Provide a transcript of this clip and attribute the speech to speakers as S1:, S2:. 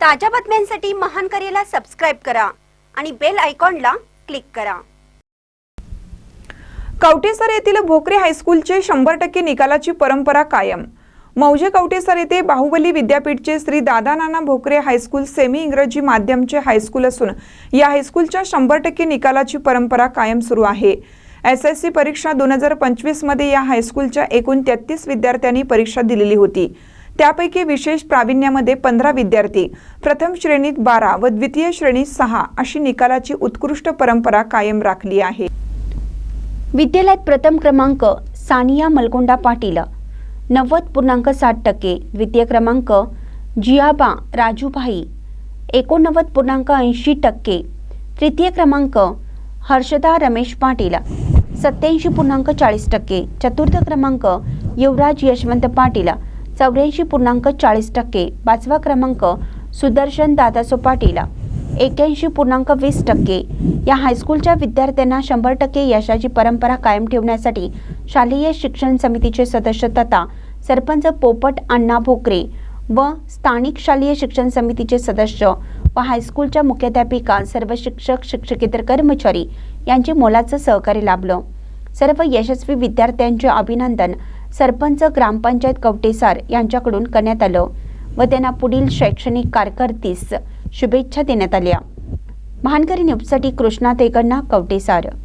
S1: ताज्या बातम्यांसाठी महान करेला सबस्क्राईब करा आणि बेल आयकॉनला क्लिक करा.
S2: कवटेसर येथील भोकरे हायस्कूलचे शंभर टक्के निकालाची परंपरा कायम. मौजे कवटेसर येथे बाहुबली विद्यापीठचे श्री दादा नाना भोकरे हायस्कूल सेमी इंग्रजी माध्यमचे हायस्कूल असून या हायस्कूलच्या शंभर टक्के निकालाची परंपरा कायम सुरू आहे. एस एस सी परीक्षा दोन हजार पंचवीसमध्ये या हायस्कूलच्या एकूण तेहतीस विद्यार्थ्यांनी परीक्षा दिलेली होती. त्यापैकी विशेष प्रावीण्यामध्ये पंधरा विद्यार्थी प्रथम श्रेणीत बारा व द्वितीय श्रेणीत सहा अशी निकालाची उत्कृष्ट परंपरा कायम राखली आहे.
S3: विद्यालयात प्रथम क्रमांक सानिया मलकोंडा पाटील नव्वद पूर्णांक साठ टक्के द्वितीय क्रमांक जियाबा राजूभाई एकोणनव्वद पूर्णांक ऐंशी टक्के तृतीय क्रमांक हर्षदा रमेश पाटील सत्याऐंशी पूर्णांक चाळीस टक्के चतुर्थ क्रमांक युवराज यशवंत पाटील चौऱ्याऐंशी पूर्णांक चाळीस टक्के. पाचवा क्रमांक सुदर्शन दादासो पाटील. एक्याऐंशी पूर्णांक वीस टक्के. या हायस्कूलच्या विद्यार्थ्यांना शंभर टक्के यशाची परंपरा कायम ठेवण्यासाठी शालेय शिक्षण समितीचे सदस्य तथा सरपंच पोपट अण्णा भोकरे व स्थानिक शालेय शिक्षण समितीचे सदस्य व हायस्कूलच्या मुख्याध्यापिका सर्व शिक्षक शिक्षकेतर कर्मचारी यांचे मोलाचं सहकार्य लाभलं. सर्व यशस्वी विद्यार्थ्यांचे अभिनंदन सरपंच ग्रामपंचायत कवटेसार यांच्याकडून करण्यात आलं व त्यांना पुढील शैक्षणिक कारकिर्दीस शुभेच्छा देण्यात आल्या. महानकरी न्यूजसाठी कृष्णा तेगण्णा कवटेसार